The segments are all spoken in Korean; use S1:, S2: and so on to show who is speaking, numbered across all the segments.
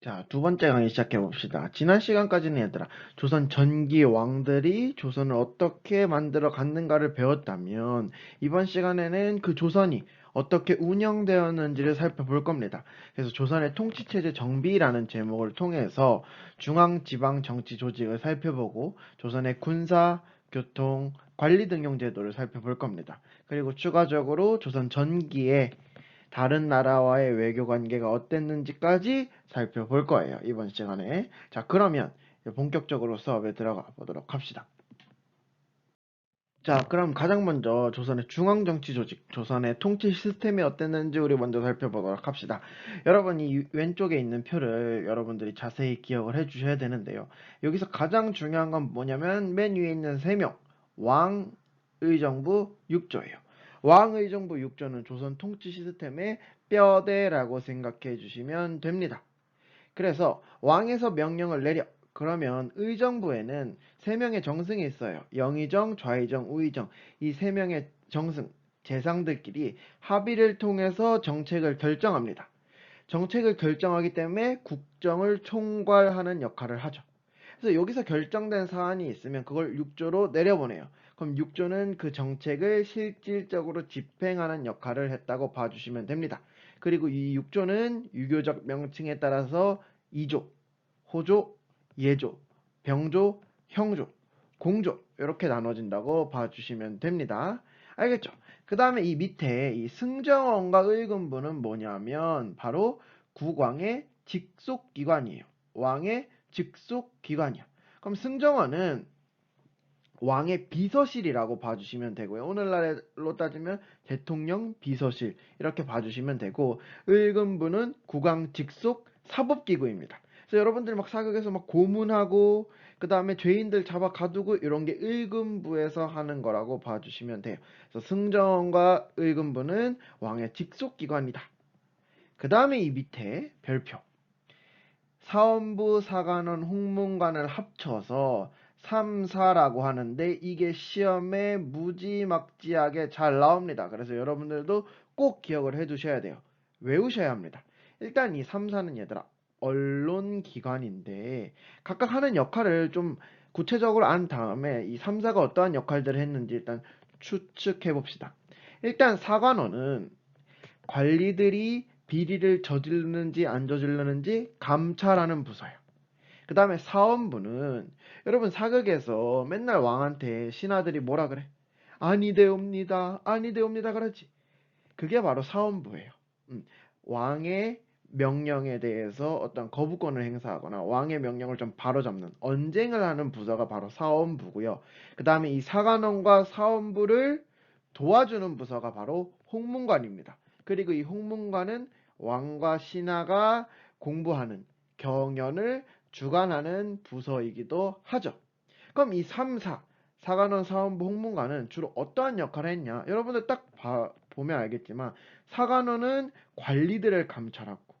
S1: 자, 두 번째 강의 시작해 봅시다. 지난 시간까지는 얘들아, 조선 전기 왕들이 조선을 어떻게 만들어 갔는가를 배웠다면, 이번 시간에는 그 조선이 어떻게 운영되었는지를 살펴볼 겁니다. 그래서 조선의 통치체제 정비라는 제목을 통해서 중앙지방 정치 조직을 살펴보고, 조선의 군사, 교통, 관리 등용 제도를 살펴볼 겁니다. 그리고 추가적으로 조선 전기의 다른 나라와의 외교 관계가 어땠는지까지 살펴볼 거예요. 이번 시간에. 자, 그러면 본격적으로 수업에 들어가 보도록 합시다. 자, 그럼 가장 먼저 조선의 중앙 정치 조직, 조선의 통치 시스템이 어땠는지 우리 먼저 살펴보도록 합시다. 여러분, 이 왼쪽에 있는 표를 여러분들이 자세히 기억을 해 주셔야 되는데요. 여기서 가장 중요한 건 뭐냐면 맨 위에 있는 3명, 왕, 의정부, 육조예요. 왕의 정부 육조는 조선 통치 시스템의 뼈대라고 생각해 주시면 됩니다. 그래서 왕에서 명령을 내려 그러면 의정부에는 세 명의 정승이 있어요. 영의정, 좌의정, 우의정 이세 명의 정승 재상들끼리 합의를 통해서 정책을 결정합니다. 정책을 결정하기 때문에 국정을 총괄하는 역할을 하죠. 그래서 여기서 결정된 사안이 있으면 그걸 육조로 내려보내요. 그럼 육조는 그 정책을 실질적으로 집행하는 역할을 했다고 봐주시면 됩니다. 그리고 이 육조는 유교적 명칭에 따라서 이조, 호조, 예조, 병조, 형조, 공조 이렇게 나눠진다고 봐주시면 됩니다. 알겠죠? 그 다음에 이 밑에 이 승정원과 의금부는 뭐냐면 바로 국왕의 직속 기관이에요. 왕의 직속 기관이야. 그럼 승정원은 왕의 비서실이라고 봐주시면 되고요. 오늘날로 따지면 대통령 비서실 이렇게 봐주시면 되고 의금부는 국왕 직속 사법기구입니다. 그래서 여러분들 막 사극에서 막 고문하고 그 다음에 죄인들 잡아 가두고 이런 게 의금부에서 하는 거라고 봐주시면 돼요. 그래서 승정원과 의금부는 왕의 직속 기관이다. 그 다음에 이 밑에 별표 사원부, 사관원, 홍문관을 합쳐서 3, 4라고 하는데 이게 시험에 무지막지하게 잘 나옵니다. 그래서 여러분들도 꼭 기억을 해 두셔야 돼요. 외우셔야 합니다. 일단 이 3, 4는 얘들아 언론기관인데 각각 하는 역할을 좀 구체적으로 안 다음에 이 3, 4가 어떠한 역할들을 했는지 일단 추측해 봅시다. 일단 사관원은 관리들이 비리를 저지르는지 안 저지르는지 감찰하는 부서예요. 그 다음에 사원부는 여러분 사극에서 맨날 왕한테 신하들이 뭐라 그래? 아니되옵니다. 아니되옵니다. 그러지. 그게 바로 사원부예요. 음, 왕의 명령에 대해서 어떤 거부권을 행사하거나 왕의 명령을 좀 바로잡는 언쟁을 하는 부서가 바로 사원부고요. 그 다음에 이 사관원과 사원부를 도와주는 부서가 바로 홍문관입니다. 그리고 이 홍문관은 왕과 신하가 공부하는 경연을 주관하는 부서이기도 하죠. 그럼 이 3, 4 사관원, 사원부, 홍문관은 주로 어떠한 역할을 했냐? 여러분들 딱 봐, 보면 알겠지만 사관원은 관리들을 감찰하고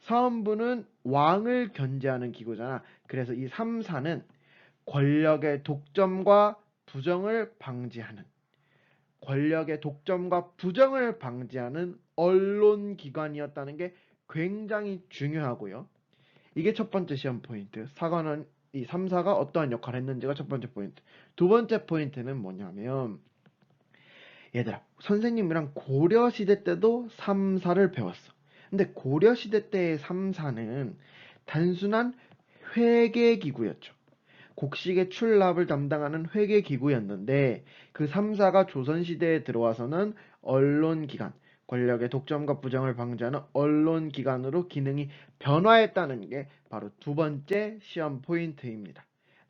S1: 사원부는 왕을 견제하는 기구잖아. 그래서 이 3, 4는 권력의 독점과 부정을 방지하는 권력의 독점과 부정을 방지하는 언론기관이었다는 게 굉장히 중요하고요. 이게 첫 번째 시험 포인트. 사관원 이 3, 4가 어떠한 역할을 했는지가 첫 번째 포인트. 두 번째 포인트는 뭐냐면 얘들아 선생님이랑 고려시대 때도 3, 4를 배웠어. 근데 고려시대 때의 3, 4는 단순한 회계기구였죠. 곡식의 출납을 담당하는 회계기구였는데 그 3, 4가 조선시대에 들어와서는 언론기관, 권력의 독점과 부정을 방지하는 언론기관으로 기능이 변화했다는 게 바로 두 번째 시험 포인트입니다.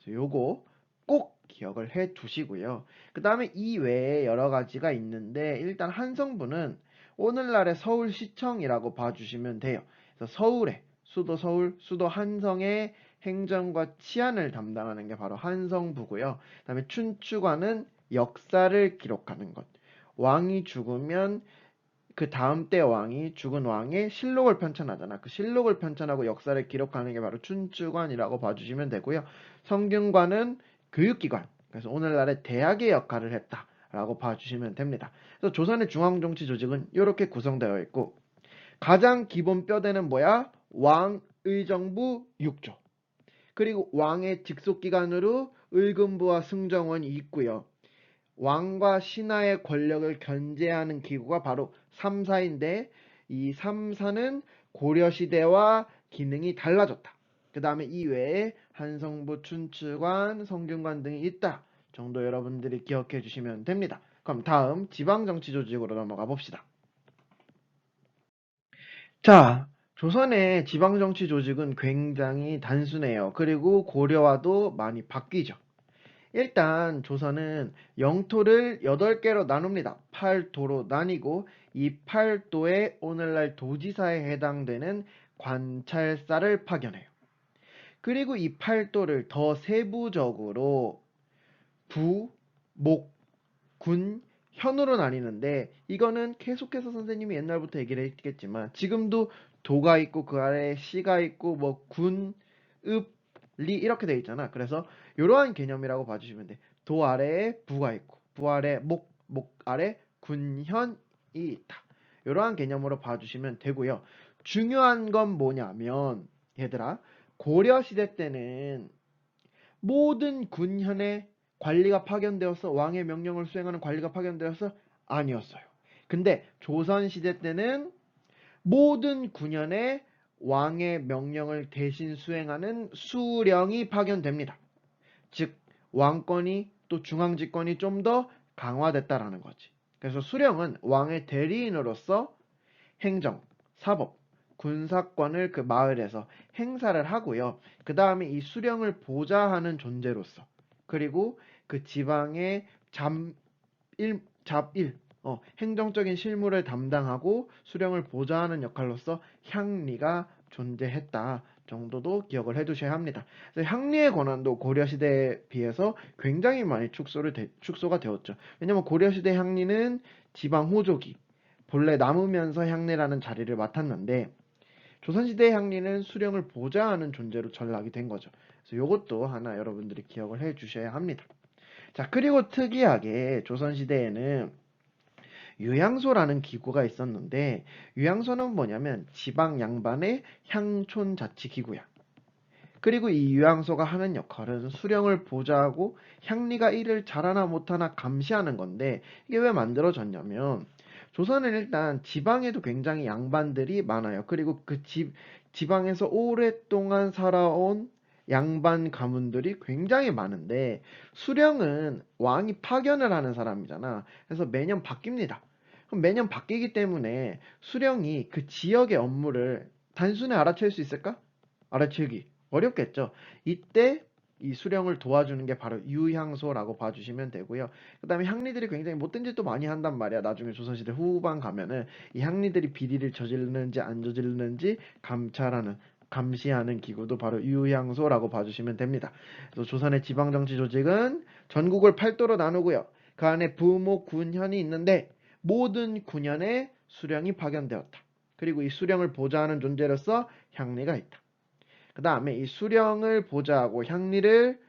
S1: 요거 꼭 기억을 해 두시고요. 그 다음에 이 외에 여러 가지가 있는데 일단 한성부는 오늘날의 서울시청이라고 봐주시면 돼요. 그래서 서울에 수도 서울, 수도 한성의 행정과 치안을 담당하는 게 바로 한성부고요. 그 다음에 춘추관은 역사를 기록하는 것. 왕이 죽으면 그 다음 때 왕이 죽은 왕의 실록을 편찬하잖아. 그 실록을 편찬하고 역사를 기록하는 게 바로 춘추관이라고 봐주시면 되고요. 성균관은 교육기관. 그래서 오늘날의 대학의 역할을 했다라고 봐주시면 됩니다. 그래서 조선의 중앙정치 조직은 이렇게 구성되어 있고 가장 기본 뼈대는 뭐야? 왕, 의정부 6조. 그리고 왕의 직속기관으로 의금부와 승정원이 있고요. 왕과 신하의 권력을 견제하는 기구가 바로 3사인데 이 3사는 고려시대와 기능이 달라졌다. 그 다음에 이외에 한성부, 춘추관, 성균관 등이 있다. 정도 여러분들이 기억해 주시면 됩니다. 그럼 다음 지방정치 조직으로 넘어가 봅시다. 자, 조선의 지방정치 조직은 굉장히 단순해요. 그리고 고려와도 많이 바뀌죠. 일단 조선은 영토를 8개로 나눕니다. 8도로 나뉘고 이 8도에 오늘날 도지사에 해당되는 관찰사를 파견해요. 그리고 이 8도를 더 세부적으로 부, 목, 군, 현으로 나뉘는데 이거는 계속해서 선생님이 옛날부터 얘기를 했겠지만 지금도 도가 있고 그 아래에 시가 있고 뭐 군, 읍, 리 이렇게 돼 있잖아. 그래서 이러한 개념이라고 봐주시면 돼. 도 아래에 부가 있고 부 아래 목, 목 아래 군현이 있다. 이러한 개념으로 봐주시면 되고요. 중요한 건 뭐냐면 얘들아 고려 시대 때는 모든 군현의 관리가 파견되어서 왕의 명령을 수행하는 관리가 파견되어서 아니었어요. 근데 조선 시대 때는 모든 군현의 왕의 명령을 대신 수행하는 수령이 파견됩니다. 즉 왕권이 또 중앙집권이 좀 더 강화됐다라는 거지. 그래서 수령은 왕의 대리인으로서 행정, 사법, 군사권을 그 마을에서 행사를 하고요. 그 다음에 이 수령을 보좌하는 존재로서 그리고 그 지방의 잡일, 잡일, 어, 행정적인 실무를 담당하고 수령을 보좌하는 역할로서 향리가 존재했다 정도도 기억을 해두셔야 합니다. 향리의 권한도 고려시대에 비해서 굉장히 많이 축소를 되, 축소가 되었죠. 왜냐하면 고려시대 향리는 지방 호족이 본래 남으면서 향리라는 자리를 맡았는데 조선시대 향리는 수령을 보좌하는 존재로 전락이 된 거죠. 그래서 이것도 하나 여러분들이 기억을 해 주셔야 합니다. 자, 그리고 특이하게 조선시대에는 유향소라는 기구가 있었는데 유향소는 뭐냐면 지방 양반의 향촌 자치 기구야. 그리고 이 유향소가 하는 역할은 수령을 보좌하고 향리가 일을 잘하나 못하나 감시하는 건데 이게 왜 만들어졌냐면 조선은 일단 지방에도 굉장히 양반들이 많아요. 그리고 그 집, 지방에서 오랫동안 살아온 양반 가문들이 굉장히 많은데 수령은 왕이 파견을 하는 사람이잖아. 그래서 매년 바뀝니다. 그럼 매년 바뀌기 때문에 수령이 그 지역의 업무를 단순히 알아챌 수 있을까? 알아채기 어렵겠죠. 이때 이 수령을 도와주는 게 바로 유향소라고 봐주시면 되고요. 그 다음에 향리들이 굉장히 못된 짓도 많이 한단 말이야. 나중에 조선시대 후반 가면은 이 향리들이 비리를 저지르는지 안 저지르는지 감찰하는 감시하는 기구도 바로 유향소라고 봐주시면 됩니다. 그래서 조선의 지방정치 조직은 전국을 팔도로 나누고요. 그 안에 부모 군현이 있는데 모든 군현에 수령이 파견되었다. 그리고 이 수령을 보좌하는 존재로서 향리가 있다. 그 다음에 이 수령을 보좌하고 향리를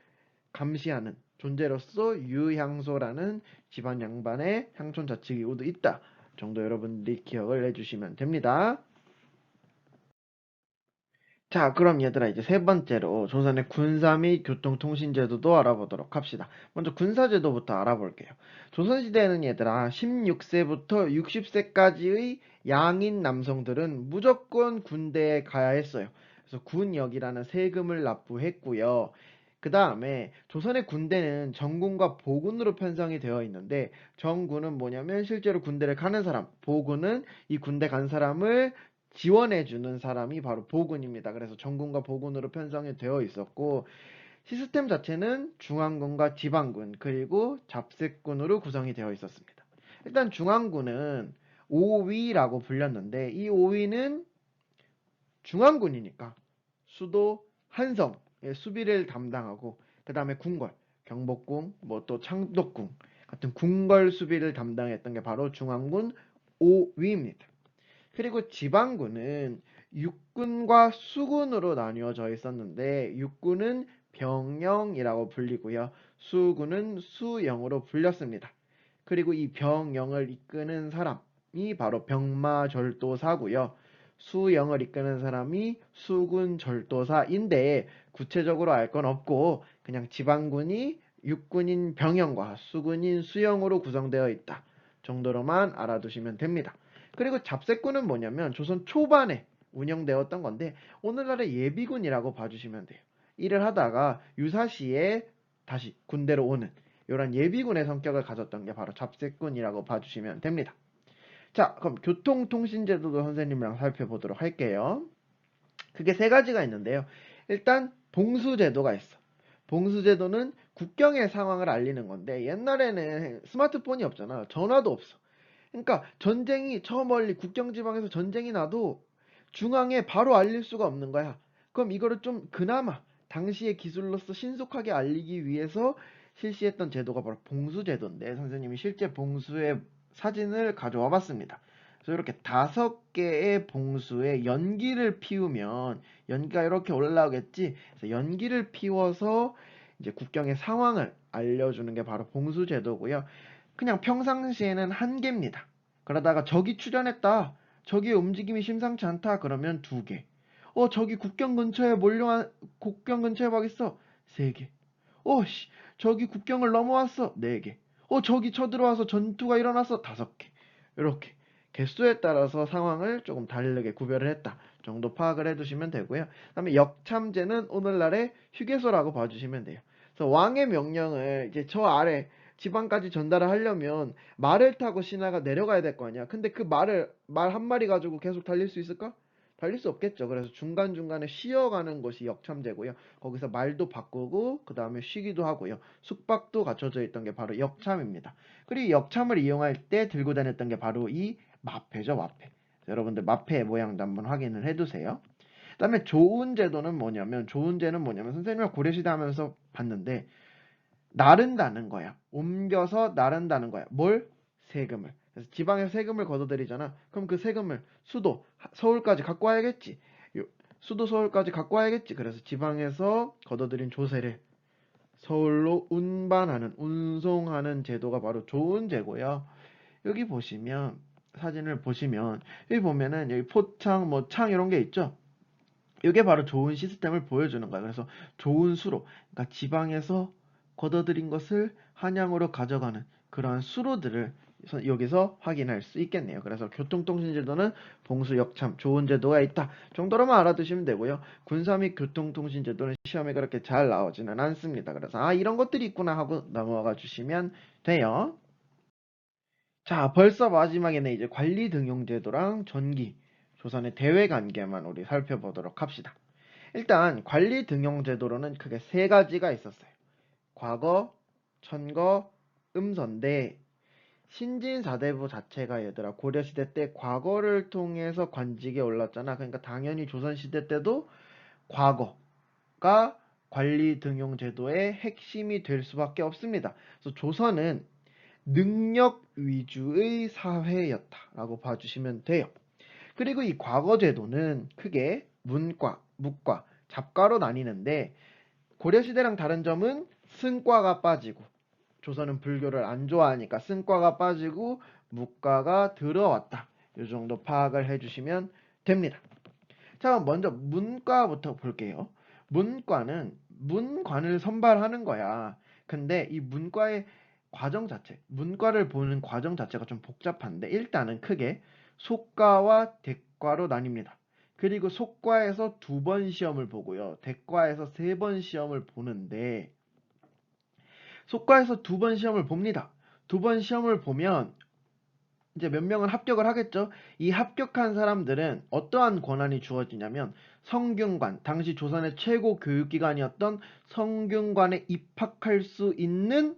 S1: 감시하는 존재로서 유향소라는 집안 양반의 향촌 자치기구도 있다. 정도 여러분들이 기억을 해주시면 됩니다. 자, 그럼 얘들아 이제 세 번째로 조선의 군사 및 교통통신 제도도 알아보도록 합시다. 먼저 군사 제도부터 알아볼게요. 조선 시대에는 얘들아 16세부터 60세까지의 양인 남성들은 무조건 군대에 가야 했어요. 그래서 군역이라는 세금을 납부했고요. 그 다음에 조선의 군대는 정군과 보군으로 편성이 되어 있는데 정군은 뭐냐면 실제로 군대를 가는 사람, 보군은 이 군대 간 사람을 지원해주는 사람이 바로 보군입니다. 그래서 정군과 보군으로 편성이 되어 있었고 시스템 자체는 중앙군과 지방군 그리고 잡색군으로 구성이 되어 있었습니다. 일단 중앙군은 5위라고 불렸는데 이 5위는 중앙군이니까 수도 한성의 수비를 담당하고 그 다음에 군걸, 경복궁, 뭐 또 창덕궁 같은 군걸 수비를 담당했던 게 바로 중앙군 5위입니다. 그리고 지방군은 육군과 수군으로 나뉘어져 있었는데 육군은 병영이라고 불리고요. 수군은 수영으로 불렸습니다. 그리고 이 병영을 이끄는 사람이 바로 병마절도사고요. 수영을 이끄는 사람이 수군 절도사인데 구체적으로 알 건 없고 그냥 지방군이 육군인 병영과 수군인 수영으로 구성되어 있다 정도로만 알아두시면 됩니다. 그리고 잡새군은 뭐냐면 조선 초반에 운영되었던 건데 오늘날의 예비군이라고 봐주시면 돼요. 일을 하다가 유사시에 다시 군대로 오는 이런 예비군의 성격을 가졌던 게 바로 잡새군이라고 봐주시면 됩니다. 자, 그럼 교통통신제도도 선생님이랑 살펴보도록 할게요. 그게 세 가지가 있는데요. 일단 봉수제도가 있어. 봉수제도는 국경의 상황을 알리는 건데 옛날에는 스마트폰이 없잖아. 전화도 없어. 그러니까 전쟁이 저 멀리 국경 지방에서 전쟁이 나도 중앙에 바로 알릴 수가 없는 거야. 그럼 이거를 좀 그나마 당시의 기술로서 신속하게 알리기 위해서 실시했던 제도가 바로 봉수제도인데 선생님이 실제 봉수의 사진을 가져와 봤습니다. 그래서 이렇게 다섯 개의 봉수에 연기를 피우면 연기가 이렇게 올라오겠지. 그래서 연기를 피워서 이제 국경의 상황을 알려주는 게 바로 봉수제도고요. 그냥 평상시에는 한 개입니다. 그러다가 적이 출현했다. 적의 움직임이 심상치 않다. 그러면 두 개. 어, 저기 국경 근처에 몰려, 국경 근처에 막 있어. 세 개. 어, 씨, 저기 국경을 넘어왔어. 네 개. 어, 저기 쳐들어와서 전투가 일어났어. 다섯 개. 이렇게. 개수에 따라서 상황을 조금 다르게 구별을 했다. 정도 파악을 해두시면 되고요. 그 다음에 역참제는 오늘날의 휴게소라고 봐주시면 돼요. 그래서 왕의 명령을 이제 저 아래 지방까지 전달을 하려면 말을 타고 신하가 내려가야 될 거 아니야. 근데 그 말을 말 한 마리 가지고 계속 달릴 수 있을까? 달릴 수 없겠죠. 그래서 중간중간에 쉬어가는 것이 역참제고요. 거기서 말도 바꾸고 그 다음에 쉬기도 하고요. 숙박도 갖춰져 있던 게 바로 역참입니다. 그리고 역참을 이용할 때 들고 다녔던 게 바로 이 마패죠. 마패. 여러분들 마패의 모양도 한번 확인을 해두세요. 그 다음에 좋은 제도는 뭐냐면 좋은 제는 뭐냐면 선생님이 고려시대 하면서 봤는데 나른다는 거야. 옮겨서 나른다는 거야. 뭘? 세금을. 그래서 지방에서 세금을 걷어들이잖아. 그럼 그 세금을 수도 서울까지 갖고 와야겠지. 요- 수도 서울까지 갖고 와야겠지. 그래서 지방에서 걷어들인 조세를 서울로 운반하는 운송하는 제도가 바로 좋은 제고요. 여기 보시면 사진을 보시면 여기 보면은 여기 포창 뭐 창 이런 게 있죠. 이게 바로 좋은 시스템을 보여주는 거야. 그래서 좋은 수로 그러니까 지방에서 걷어들인 것을 한양으로 가져가는 그러한 수로들을 서- 여기서 확인할 수 있겠네요. 그래서 교통통신제도는 봉수 역 참 좋은 제도가 있다 정도로만 알아두시면 되고요. 군사 및 교통통신제도는 시험에 그렇게 잘 나오지는 않습니다. 그래서 아 이런 것들이 있구나 하고 넘어가 주시면 돼요. 자 벌써 마지막에는 이제 관리 등용제도랑 전기 조선의 대외 관계만 우리 살펴보도록 합시다. 일단 관리 등용제도로는 크게 세 가지가 있었어요. 과거, 천거, 음선데 신진 사대부 자체가 얘들아 고려시대 때 과거를 통해서 관직에 올랐잖아. 그러니까 당연히 조선시대 때도 과거가 관리 등용 제도의 핵심이 될 수밖에 없습니다. 그래서 조선은 능력 위주의 사회였다라고 봐주시면 돼요. 그리고 이 과거 제도는 크게 문과, 묵과, 잡과로 나뉘는데 고려시대랑 다른 점은 승과가 빠지고 조선은 불교를 안 좋아하니까 승과가 빠지고 묵과가 들어왔다. 이 정도 파악을 해주시면 됩니다. 자, 먼저 문과부터 볼게요. 문과는 문관을 선발하는 거야. 근데 이 문과의 과정 자체, 문과를 보는 과정 자체가 좀 복잡한데 일단은 크게 속과와 대과로 나뉩니다. 그리고 속과에서 두 번 시험을 보고요. 대과에서 세 번 시험을 보는데 속과에서 두 번 시험을 봅니다. 두 번 시험을 보면 이제 몇 명은 합격을 하겠죠. 이 합격한 사람들은 어떠한 권한이 주어지냐면 성균관, 당시 조선의 최고 교육기관이었던 성균관에 입학할 수 있는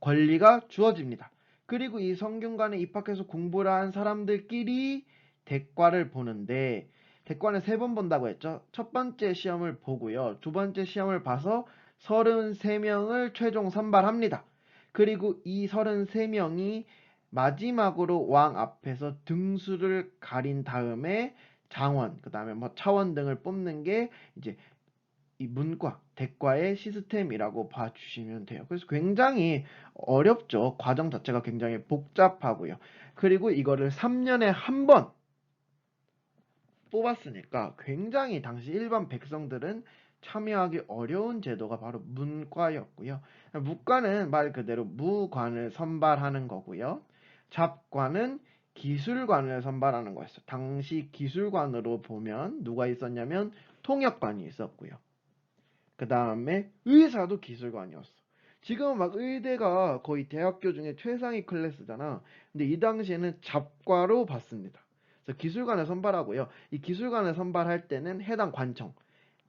S1: 권리가 주어집니다. 그리고 이 성균관에 입학해서 공부를 한 사람들끼리 대과를 보는데 대과는 세 번 본다고 했죠. 첫 번째 시험을 보고요. 두 번째 시험을 봐서 33명을 최종 선발합니다. 그리고 이 33명이 마지막으로 왕 앞에서 등수를 가린 다음에 장원, 그 다음에 뭐 차원 등을 뽑는 게 이제 이 문과, 대과의 시스템이라고 봐주시면 돼요. 그래서 굉장히 어렵죠. 과정 자체가 굉장히 복잡하고요. 그리고 이거를 3년에 한 번 뽑았으니까 굉장히 당시 일반 백성들은 참여하기 어려운 제도가 바로 문과였고요. 무과는 말 그대로 무관을 선발하는 거고요. 잡과는 기술관을 선발하는 거였어요. 당시 기술관으로 보면 누가 있었냐면 통역관이 있었고요. 그 다음에 의사도 기술관이었어. 지금 막 의대가 거의 대학교 중에 최상위 클래스잖아. 근데 이 당시에는 잡과로 봤습니다. 그래서 기술관을 선발하고요. 이 기술관을 선발할 때는 해당 관청,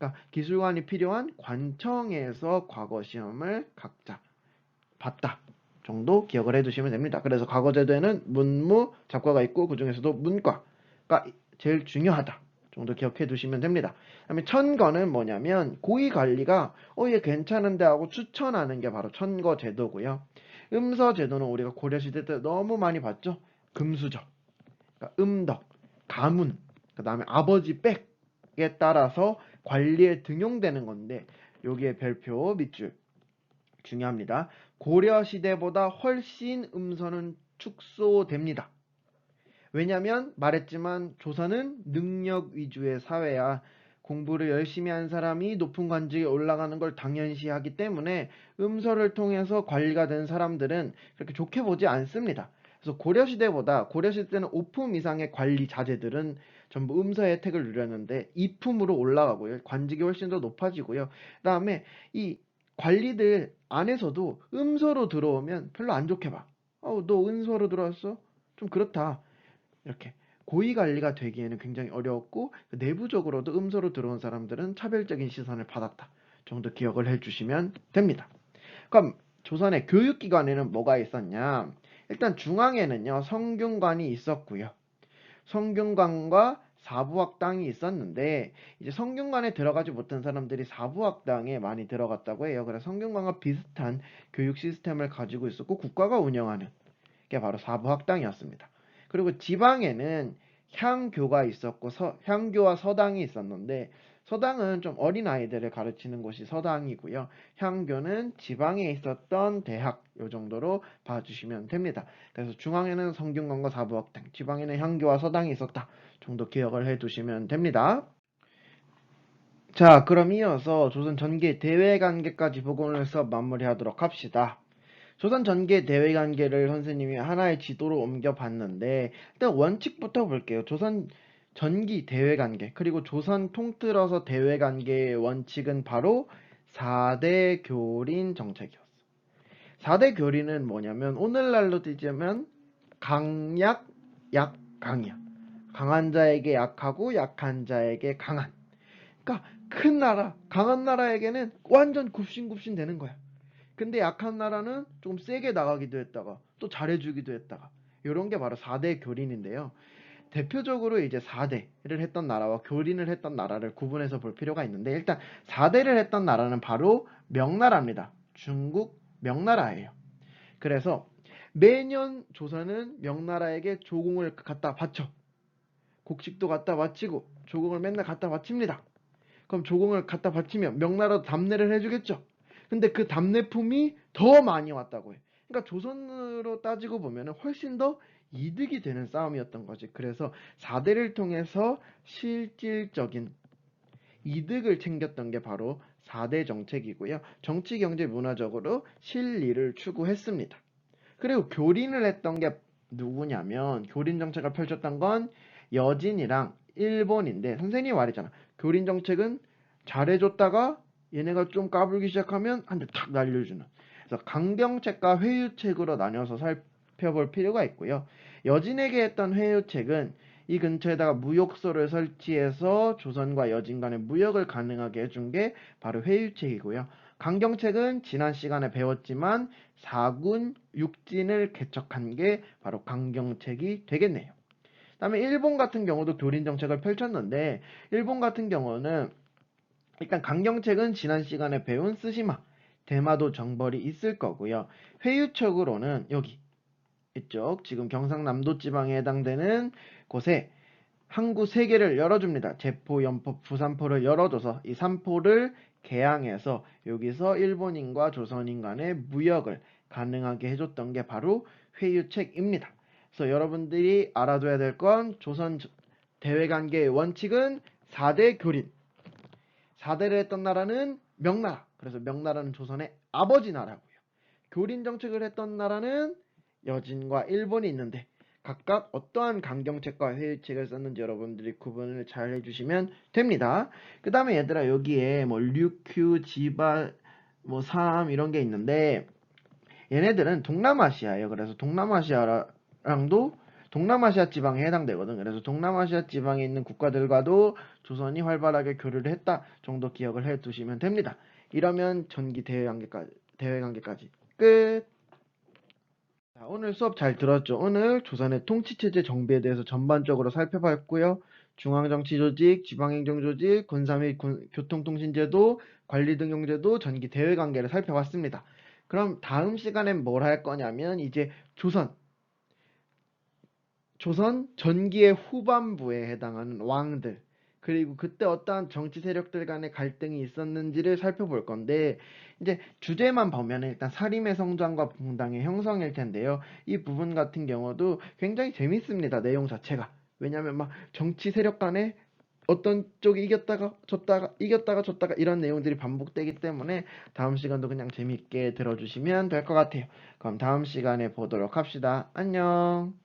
S1: 그러니까 기술관이 필요한 관청에서 과거 시험을 각자 봤다 정도 기억을 해두시면 됩니다. 그래서 과거 제도에는 문무 잡과가 있고 그 중에서도 문과가 제일 중요하다 정도 기억해 두시면 됩니다. 그다음에 천거는 뭐냐면 고위 관리가 어 얘 괜찮은데 하고 추천하는 게 바로 천거 제도고요. 음서 제도는 우리가 고려 시대 때 너무 많이 봤죠. 금수저, 그러니까 음덕, 가문, 그다음에 아버지 빽에 따라서 관리에 등용되는 건데 여기에 별표 밑줄 중요합니다. 고려 시대보다 훨씬 음서는 축소됩니다. 왜냐면 말했지만 조선은 능력 위주의 사회야. 공부를 열심히 한 사람이 높은 관직에 올라가는 걸 당연시하기 때문에 음서를 통해서 관리가 된 사람들은 그렇게 좋게 보지 않습니다. 그래서 고려 시대보다 고려 시대 때는 5품 이상의 관리 자제들은 전부 음서 혜택을 누렸는데 2품으로 올라가고요. 관직이 훨씬 더 높아지고요. 그 다음에 이 관리들 안에서도 음서로 들어오면 별로 안 좋게 봐. 어, 너 은서로 들어왔어? 좀 그렇다. 이렇게 고위 관리가 되기에는 굉장히 어려웠고 내부적으로도 음서로 들어온 사람들은 차별적인 시선을 받았다. 정도 기억을 해주시면 됩니다. 그럼 조선의 교육기관에는 뭐가 있었냐? 일단 중앙에는요 성균관이 있었고요. 성균관과 사부학당이 있었는데 이제 성균관에 들어가지 못한 사람들이 사부학당에 많이 들어갔다고 해요. 그래서 성균관과 비슷한 교육 시스템을 가지고 있었고 국가가 운영하는 게 바로 사부학당이었습니다. 그리고 지방에는 향교가 있었고 서, 향교와 서당이 있었는데 서당은 좀 어린 아이들을 가르치는 곳이 서당이고요. 향교는 지방에 있었던 대학 요 정도로 봐주시면 됩니다. 그래서 중앙에는 성균관과 사부학당, 지방에는 향교와 서당이 있었다 정도 기억을 해두시면 됩니다. 자, 그럼 이어서 조선 전개 대외 관계까지 복원을 해서 마무리하도록 합시다. 조선 전개 대외 관계를 선생님이 하나의 지도로 옮겨 봤는데 일단 원칙부터 볼게요. 조선 전기 대외 관계 그리고 조선 통틀어서 대외 관계의 원칙은 바로 4대 교린 정책이었어. 4대 교린은 뭐냐면 오늘날로 뒤자면 강약, 약, 강이야. 강한 자에게 약하고 약한 자에게 강한. 그러니까 큰 나라, 강한 나라에게는 완전 굽신굽신 되는 거야. 근데 약한 나라는 좀 세게 나가기도 했다가 또 잘해주기도 했다가 이런 게 바로 4대 교린인데요. 대표적으로 이제 4대를 했던 나라와 교린을 했던 나라를 구분해서 볼 필요가 있는데 일단 4대를 했던 나라는 바로 명나라입니다. 중국 명나라예요. 그래서 매년 조선은 명나라에게 조공을 갖다 바쳐. 곡식도 갖다 바치고 조공을 맨날 갖다 바칩니다. 그럼 조공을 갖다 바치면 명나라도 답례를 해주겠죠. 근데 그 답례품이 더 많이 왔다고 해. 그러니까 조선으로 따지고 보면 훨씬 더 이득이 되는 싸움이었던 거지. 그래서 4대를 통해서 실질적인 이득을 챙겼던 게 바로 4대 정책이고요. 정치, 경제, 문화적으로 실리를 추구했습니다. 그리고 교린을 했던 게 누구냐면 교린 정책을 펼쳤던 건 여진이랑 일본인데 선생님이 말했잖아. 교린 정책은 잘해줬다가 얘네가 좀 까불기 시작하면 한 대 탁 날려주는. 그래서 강경책과 회유책으로 나뉘어서 살 펴볼 필요가 있고요. 여진에게 했던 회유책은 이 근처에다가 무역소를 설치해서 조선과 여진 간의 무역을 가능하게 해준 게 바로 회유책이고요. 강경책은 지난 시간에 배웠지만 사군 육진을 개척한 게 바로 강경책이 되겠네요. 그다음에 일본 같은 경우도 교린 정책을 펼쳤는데 일본 같은 경우는 일단 강경책은 지난 시간에 배운 쓰시마 대마도 정벌이 있을 거고요. 회유책으로는 여기 이쪽 지금 경상남도 지방에 해당되는 곳에 항구 3개를 열어줍니다. 제포, 연포, 부산포를 열어줘서 이 3포를 개항해서 여기서 일본인과 조선인 간의 무역을 가능하게 해줬던 게 바로 회유책입니다. 그래서 여러분들이 알아둬야 될 건 조선 대외관계의 원칙은 4대 교린. 4대를 했던 나라는 명나라. 그래서 명나라는 조선의 아버지 나라고요. 교린 정책을 했던 나라는 여진과 일본이 있는데 각각 어떠한 강경책과 회의책을 썼는지 여러분들이 구분을 잘 해주시면 됩니다. 그 다음에 얘들아 여기에 뭐 류큐, 지바, 뭐 삼 이런 게 있는데 얘네들은 동남아시아예요. 그래서 동남아시아랑도 동남아시아 지방에 해당되거든. 그래서 동남아시아 지방에 있는 국가들과도 조선이 활발하게 교류를 했다 정도 기억을 해 두시면 됩니다. 이러면 전기 대외 관계까지 대외 관계까지 끝. 자, 오늘 수업 잘 들었죠? 오늘 조선의 통치체제 정비에 대해서 전반적으로 살펴봤고요. 중앙정치조직, 지방행정조직, 군사 및 군- 교통통신제도, 관리등용제도, 전기 대외관계를 살펴봤습니다. 그럼 다음 시간엔 뭘 할 거냐면 이제 조선, 조선 전기의 후반부에 해당하는 왕들, 그리고 그때 어떠한 정치 세력들 간의 갈등이 있었는지를 살펴볼 건데, 이제 주제만 보면 일단 사림의 성장과 붕당의 형성일 텐데요. 이 부분 같은 경우도 굉장히 재밌습니다. 내용 자체가. 왜냐하면 막 정치 세력 간에 어떤 쪽이 이겼다가 졌다가 이겼다가 졌다가 이런 내용들이 반복되기 때문에 다음 시간도 그냥 재밌게 들어주시면 될 것 같아요. 그럼 다음 시간에 보도록 합시다. 안녕.